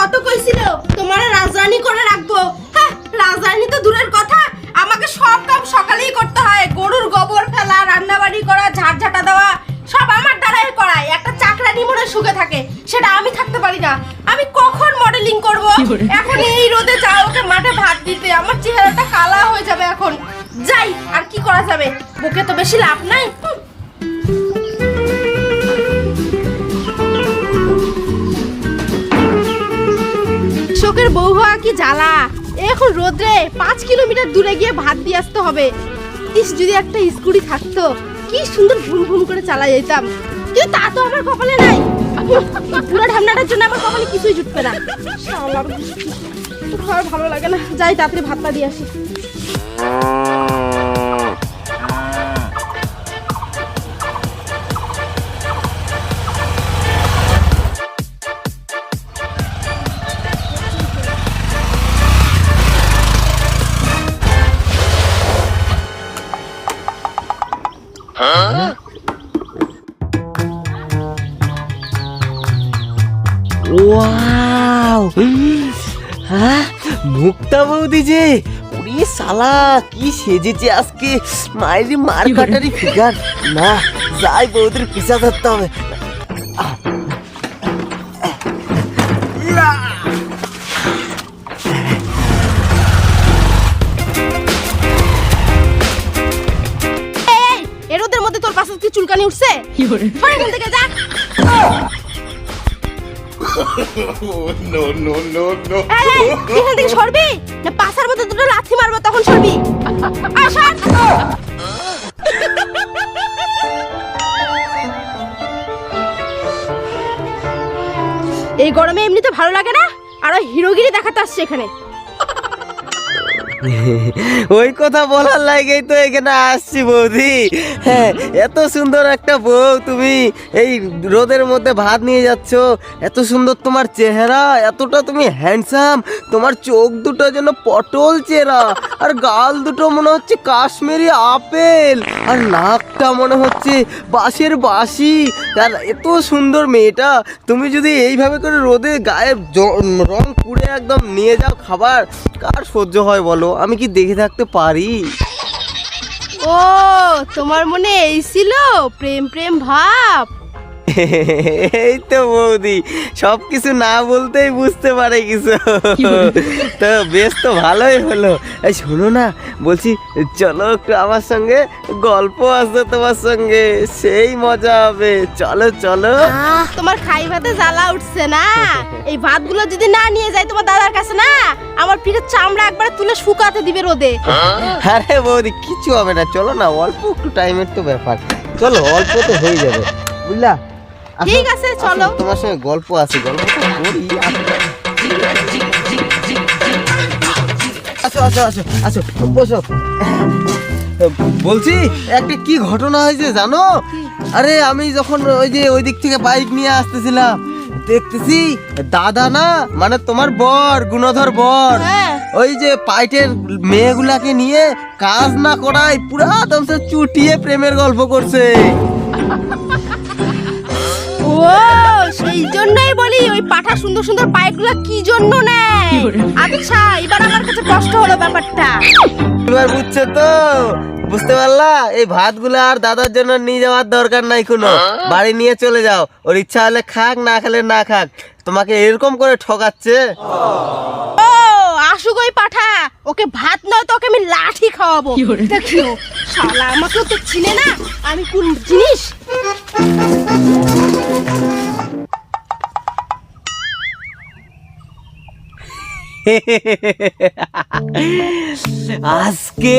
কত কইছিল? তোমার রাজরানী করে রাখব। হ্যাঁ রাজরানী তো দূরের কথা। আমাকে সব কাম সকালেই করতে হয়। গরুর গোবর ফেলা রান্না বাড়ি করা ঝাড়ঝাটা দেওয়া সব আমার দ্বারাই করায়। একটা চাকরানি মনে সুখে থাকে সেটা আমি থাকতে পারি না। আমি কখন মডেলিং করব? এখন এই রোদে যাও ওকে মাঠে ভাত দিতে আমার চেহারাটা কালা হয়ে যাবে এখন। যাই আর কি করা যাবে? বুকে তো বেশি লাভ নাই। কি জ্বালা? এখন রোদ্রে পাঁচ কিলোমিটার দূরে গিয়ে ভাত দিয়ে আসতে হবে। ইস, যদি একটা স্কুটি থাকতো, কি সুন্দর ভুম ভুম করে চালা যেতাম। কিন্তু তা তো আমার কপালে নাই। পুরো ঢামনাটার জন্য আমার কপালে কিছুই জুটবে না। খাওয়া ভালো লাগে না। যাই, তাড়াতাড়ি ভাতটা দিয়ে আসি। ওয়াও। হ্যাঁ মুক্তা বৌদি যে উড়ি সালা কি সেজেছে আজকে। মায়ের মার কাটারি ফিগার। না যাই বৌদির পিছা ধরতে হবে। এখান থেকে সরবি? না পাশার মধ্যে দুটো লাথি মারবো তখন সরবি। এই গরমে এমনিতে ভালো লাগে না? আর ওই হিরোগিরি দেখাতে আসছে এখানে। ওই কথা বলার লাগেই তো এখানে আসছি বৌদি। হ্যাঁ এত সুন্দর একটা বউ তুমি। এই রোদের মধ্যে ভাত নিয়ে যাচ্ছ, এত সুন্দর তোমার চেহারা, এতটা তুমি হ্যান্ডসাম তোমার চোখ দুটো যেন পটল চেরা, আর গাল দুটো মনে হচ্ছে কাশ্মীরি আপেল, আর নাকটা মনে হচ্ছে বাঁশের বাঁশি। আর এত সুন্দর মেয়েটা, তুমি যদি এইভাবে করে রোদে গায়ে রং পুড়ে একদম নিয়ে যাও খাবার, কার সহ্য হয় বলো? আমি কি দেখে থাকতে পারি? ও তোমার মনে এই ছিল? প্রেম প্রেম ভাব। এই তো বৌদি সব কিছু না বলতেই বুঝতে পারে কিছু। তো বেশ তো ভালোই হলো। এই শোনো না বলছি চলো একটু আমার সঙ্গে গল্প আছে তোমার সঙ্গে সেই মজা হবে। চলো চলো। তোমার খাই ভাতে জ্বালা উঠছে না? এই ভাতগুলো যদি না নিয়ে যাই তোমার দাদার কাছে না আমার পিঠের চামড়া একবার তুলে শুকাতে দিবে রোদে। আরে বৌদি কিছু হবে না চলো না অল্প একটু টাইমের তো ব্যাপার। চলো অল্প তো হয়ে যাবে। বুঝলা? ঠিক আছে, চলো। তোমার সঙ্গে গল্প আছে গল্পটা করি আসো আসো আসো আসো বসো বলছি একটা কি ঘটনা হয়েছে জানো আরে আমি যখন ওই যে ওই দিক থেকে বাইক নিয়ে আসতেছিলাম দেখতেছি দাদা না মানে তোমার বর গুণধর বর হ্যাঁ। ওই যে পাইটের মেয়েগুলাকে নিয়ে কাজ না করায় পুরা একদম সে চুটিয়ে প্রেমের গল্প করছে ও সেই জন্যই বলি ওই পাঠা সুন্দর সুন্দর পাইপগুলো কি জন্য নেয়? আচ্ছা এবার আমার কাছে কষ্ট হলো ব্যাপারটা। এবার বুঝছ তো? বুঝতে পারলা? এই ভাতগুলো আর দাদার জন্য নিয়ে যাওয়ার দরকার নাই কোনো। বাড়ি নিয়ে চলে যাও। ওর ইচ্ছা হলে খাক না খেলে না খাক। তোমাকে এরকম করে ঠকাচ্ছে? ওকে ভাত নয় তো ওকে আমি লাঠি খাওয়াবো। দেখিও শালা আমাকেও তো চিনে না আমি কোন জিনিস? আজকে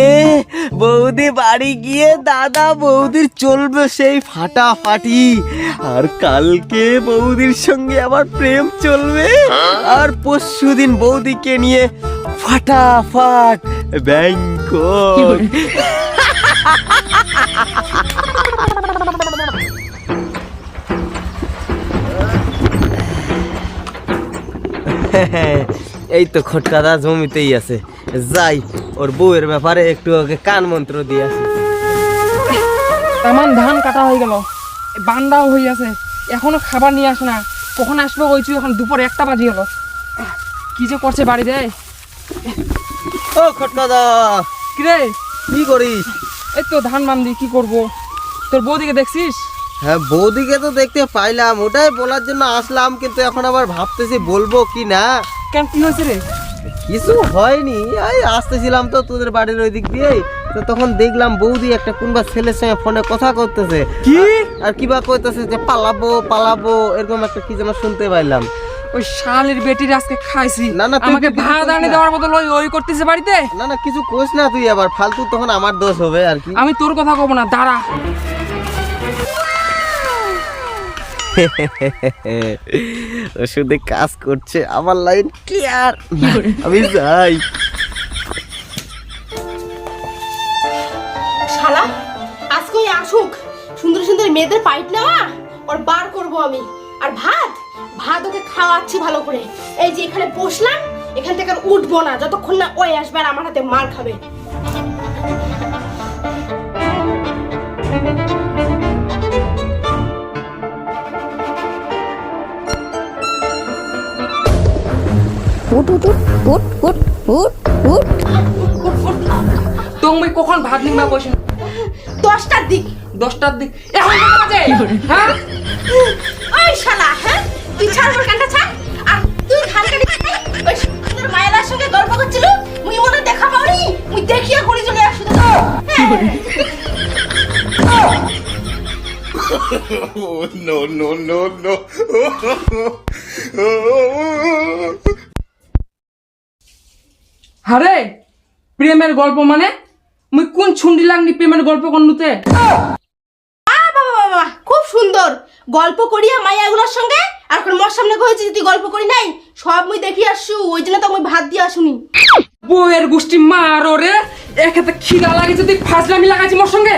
বৌদি বাড়ি গিয়ে দাদা বৌদির চলবে সেই ফাটাফাটি আর কালকে বৌদির সঙ্গে আবার প্রেম চলবে আর পরশু দিন বৌদিকে নিয়ে ফাটাফাট ব্যাংকক এই তো খটকাদা জমিতেই আছে। যাই ওর বউয়ের ব্যাপারে একটু ওকে কান মন্ত্র দিয়ে আসি। আমার ধান কাটা হয়ে গেল। বান্দাও হয়ে আছে। এখনও খাবার নিয়ে আসে না। কখন আসবে কইছি এখন দুপুর একটা বাজি গেল। কি যে করছে বাড়ি দেয় ও খটকাদা কিরে কি করিস? এই তো ধান বান্ধি কি করব? তোর বৌদিকে দেখছিস? হ্যাঁ বৌদিকে তো দেখতে পাইলাম ওটাই বলার জন্য আসলাম কিন্তু এখন আবার ভাবতেছি বলব কি না? কেন কি হয়েছে রে? কিছু হয়নি এই আসতেছিলাম তো তোদের বাড়ির ওই দিক দিয়ে তো তখন দেখলাম বৌদি একটা কোনবা ছেলের সঙ্গে ফোনে কথা করতেছে কি? আর কিবা কইতেছে যে পালাবো পালাবো এরকম একটা কি যেন শুনতে পাইলাম। ওই শালের বেটির আজকে খাইছি। না, না, আমাকে ভাত আনি। দেওয়ার বদল ওই ওই করতেছে বাড়িতে। না না কিছু কোস না তুই আবার ফালতু তখন আমার দোষ হবে আর কি। আমি তোর কথা কব না দাঁড়া। ওষুধে কাজ করছে আমার লাইন ক্লিয়ার আমি যাই। শালা আজকে আসুক সুন্দর সুন্দর মেয়েদের পাইপ নেওয়া ওর বার করব আমি। আর ভাত? ভাত ওকে খাওয়াচ্ছি ভালো করে। এই যে এখানে বসলাম এখান থেকে আর উঠবো না। যতক্ষণ না ওই আসবে আর আমার হাতে মার খাবে। উঠ উঠ উঠ উঠ উঠ উঠ তুমি কখন ভাত নিবা বসে? দশটার দিক। দশটার দিক। এখন বাজে? হ্যাঁ? ওই শালা হ্যাঁ? তুই ছাড় কানটা ছাড়। আর তুই ওই মায়ের সঙ্গে গল্প করছিল? মুই মনে দেখা পাওনি। মুই দেখিয়া ঘুরি চলে আসু তো। হ্যাঁ। no, no, no, no. আরে প্রেমের গল্প মানে? মুই কোন ছুন্ডি লাগনি প্রেমের গল্প করনুতে? আ বাবা বাবা খুব সুন্দর। গল্প করিয়া মাইয়াগুলোর সঙ্গে আর সামনে কইছি তুই গল্প করি নাই? সব মুই দেখি আসছু ওই জন্য তো মুই ভাত দিয়ে আসুনি। বউয়ের গোষ্ঠী মার রে একেতে খিদা লাগেছে তুই ফাজলামি লাগাইছি মোর সঙ্গে।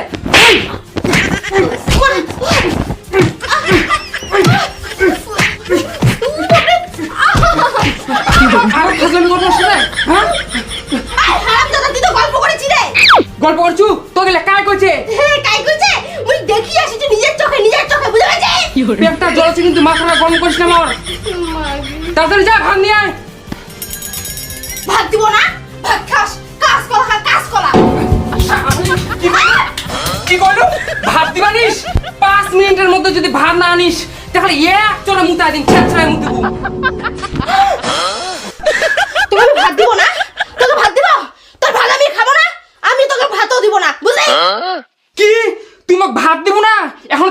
আর ফাজলামি করব মোর সঙ্গে হ্যাঁ দাদা তুই তো গল্প করেছি রে। গল্প করছু? তো গেলে কাই কইছে? হ্যাঁ কাই কইছে? মুই দেখি আসিছি নিজের চোখে নিজের চোখে বুঝা পেটটা জ্বলছে কিন্তু মাথাটা গরম করিস না আমার তাড়াতাড়ি যা ভাত নিয়ে আয়। ভাত দিব না? ভাত খাস কাজ কলা খা কাজ কলা। কি বলল? কি করল ভাত দিবানিস পাঁচ মিনিটের মধ্যে যদি ভাত না আনিস তাহলে এক চড়ে মুতা দিন ছড়ায় মুতে দেবো। তুমি ভাত দিব না তোকে ভাত দিব তোর ভাত আমি খাব না আমি তোকে ভাতও দিব না বুঝলি কি তুই মোক ভাত দিব না এখন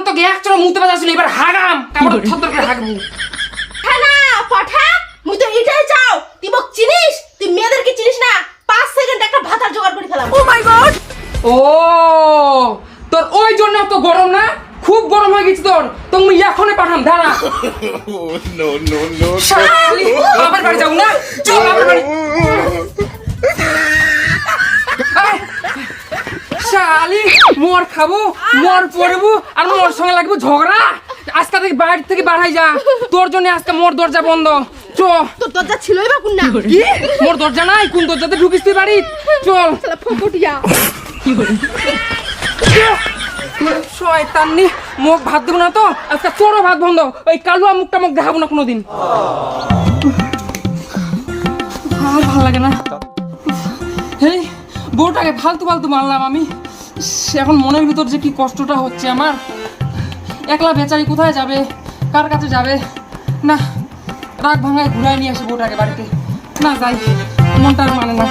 চড়ে মুতে পারছিস এবার হাগাম। কাপড় থর করে? হাগবো হ্যাঁ না পাঠা মুই তো এটাই চাও। তুই মোক চিনিস? তুই মেয়েদেরকে চিনিস না? পাঁচ সেকেন্ড একটা ভাতার জোগাড় করে ফেলাম। ও মাই গড ও তোর ওই জন্য তো গরম না? খুব গরম হয়ে গেছে তোর। তো মুই এখনই পাঠাম দাঁড়া। Oh, no, no, no, শালি, বাবার বাড়ি যাও না? চল বাবার বাড়ি আয়। শালি মর খাব মর পড়ব আর মোর সঙ্গে লাগবো ঝগড়া। আজকে থেকে বাড়ি থেকে বাড়াই যা। তোর জন্য আজকে মোর দরজা বন্ধ। চ। তোর দরজা ছিলই বা কোন না কি মোর দরজা নাই কোন দরজাতে ঢুকিস তুই বাড়ি চল। শালা ফকটিয়া শয়তানি মুখ ভাত দেবো না তো? আজকে তোরও ভাত বন্ধ। ওই কালুয়া মুখটা মুখ দেখাবো না কোনোদিন। ভালো লাগে না? হেই বউটাকে ফালতু ফালতু মারলাম আমি। এখন মনের ভিতর যে কি কষ্টটা হচ্ছে আমার। একলা বেচারি কোথায় যাবে? কার কাছে যাবে? না, রাগ ভাঙায় ঘুরাই নিয়ে আসে বউটাকে বাড়িতে। না, যাই, মনটা আর মানে না।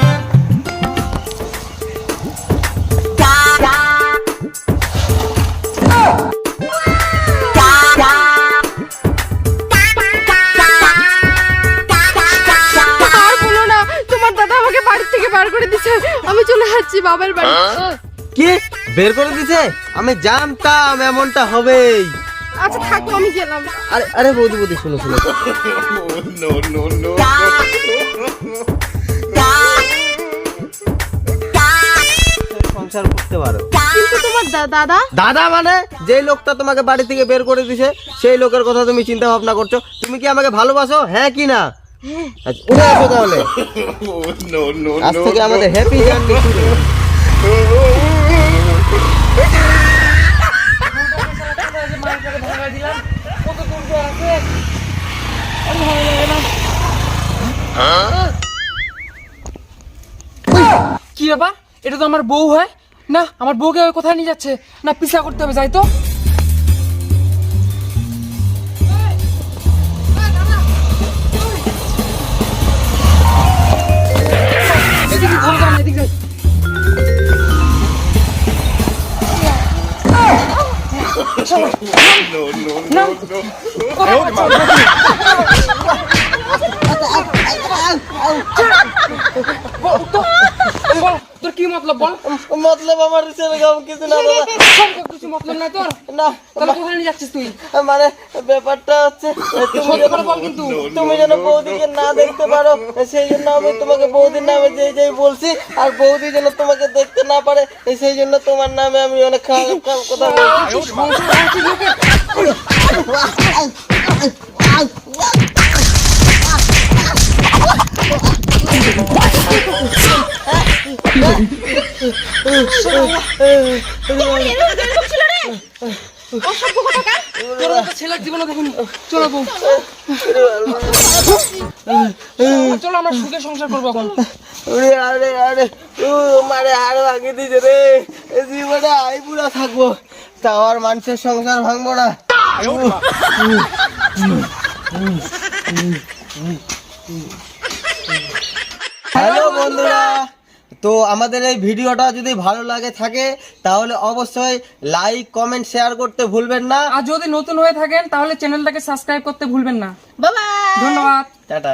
বাবার বাড়ি। কি? বের করে দিছে? আমি জানতাম এমনটা হবেই। আচ্ছা থাকো আমি গেলাম। আরে আরে বৌদি বৌদি শুনো শুনো. সংসার করতে পারো। কিন্তু তোমার দাদা? দাদা মানে? যেই লোকটা তোমাকে বাড়ি থেকে বের করে দিছে সেই লোকের কথা তুমি চিন্তা ভাবনা করছ। তুমি কি আমাকে ভালোবাসো? হ্যাঁ কি না? আচ্ছা, আসো তাহলে। No, no, আজ থেকে আমাদের হ্যাপি জার্নি শুরু। কি ব্যাপার? এটা তো আমার বউ হয়? না আমার বউকে ওই কোথায় নিয়ে যাচ্ছে? না পিছা করতে হবে যাই তো। No, no, no, no. কোথায় বল তো, বল, তোর কি মতলব বল মতলব আমার সেরকম কিছু না কিছু মতলব নাই তোর না তাহলে কোথায় নিয়ে যাচ্ছিস তুই মানে ব্যাপারটা হচ্ছে তুমি বল কিন্তু তুমি যেন বৌদিকে না দেখতে পারো সেই জন্য আমি তোমাকে বৌদির নামে যেই যেই বলছি আর বৌদি যেন তোমাকে দেখতে না পারে সেই জন্য তোমার নামে আমি অনেক খারাপ খারাপ কথা বলছি চলো আমরা সুখে সংসার করব এখন রে জীবনে থাকব আর মানুষের সংসার ভাঙবো না হ্যালো বন্ধুরা। তো আমাদের এই ভিডিওটা যদি ভালো লাগে থাকে তাহলে অবশ্যই লাইক কমেন্ট শেয়ার করতে ভুলবেন না। আর যদি নতুন হয়ে থাকেন তাহলে চ্যানেলটাকে সাবস্ক্রাইব করতে ভুলবেন না। বাবা ধন্যবাদ। টাটা।